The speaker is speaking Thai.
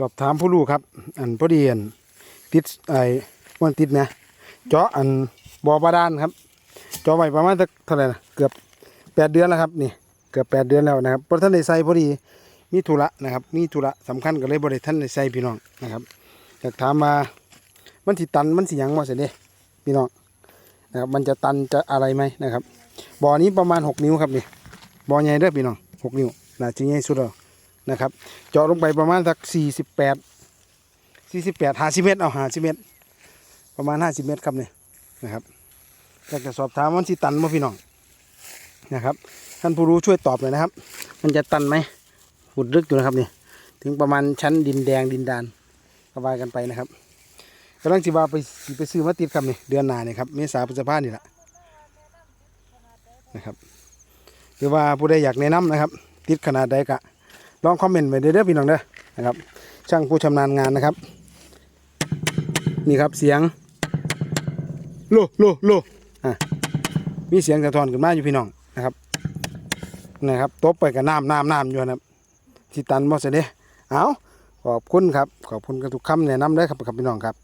สอบถามผู้รู้ครับ อันพอดีอันติดไอ้วันติดนะเจาะอันบ่อบาดาลครับเจาะไว้ประมาณสักเท่าไหร่นะเกือบแปดเดือนแล้วครับนี่เกือบแปดเดือนแล้วนะครับเพราะท่านได้ใส่พอดีมีธุระนะครับ มีธุระสำคัญก็เลยบริท่านได้ใส่พี่น้องนะครับอยากถามมามันสิตันมันสิยังบ่เสร็จเด้พี่น้องนะครับมันจะตันจะอะไรไหมนะครับบ่อนี้ประมาณหกนิ้วครับนี่บ่อใหญ่เด้อพี่น้องหกนิ้วน่าจะใหญ่สุดแล้ว นะครับ เจาะลงไปประมาณสักสี่สิบแปดสี่สิบแปดห้าสิเมตรเอาห้าสิเมตร ประมาณห้าสิบเมตรครับเนี่ยนะครับอยากจะสอบถามว่ามันสิตันไหมพี่น้องนะครับ ท่านผู้รู้ช่วยตอบหน่อยนะครับ มันจะตันไหมหุดลึกอยู่นะครับนี่ถึงประมาณชั้นดินแดงดินดานกระบายกันไปนะครับกำลังจิบาไปไปซื้อมาติดครับนี่เดือนหน้านี่ครับเมษาพฤษภานี่แหละนะครับหรือว่าผู้ใดอยากแนะนำนะครับ ติดขนาดใดกะ ลองคอมเมนต์ไว้เด้อพี่น้องเด้อนะครับ ช่างผู้ชำนาญงานนะครับ นี่ครับเสียงโลโลโลอะมีเสียงสะท้อนขึ้นมาอยู่พี่น้องนะครับนะครับตบไปกับน้ำน้ำน้ำอยู่นะครับที่ตันมอสเด้เอาขอบคุณครับ ขอบคุณกับทุกคำแนะนำเด้ครับครับพี่น้องครับ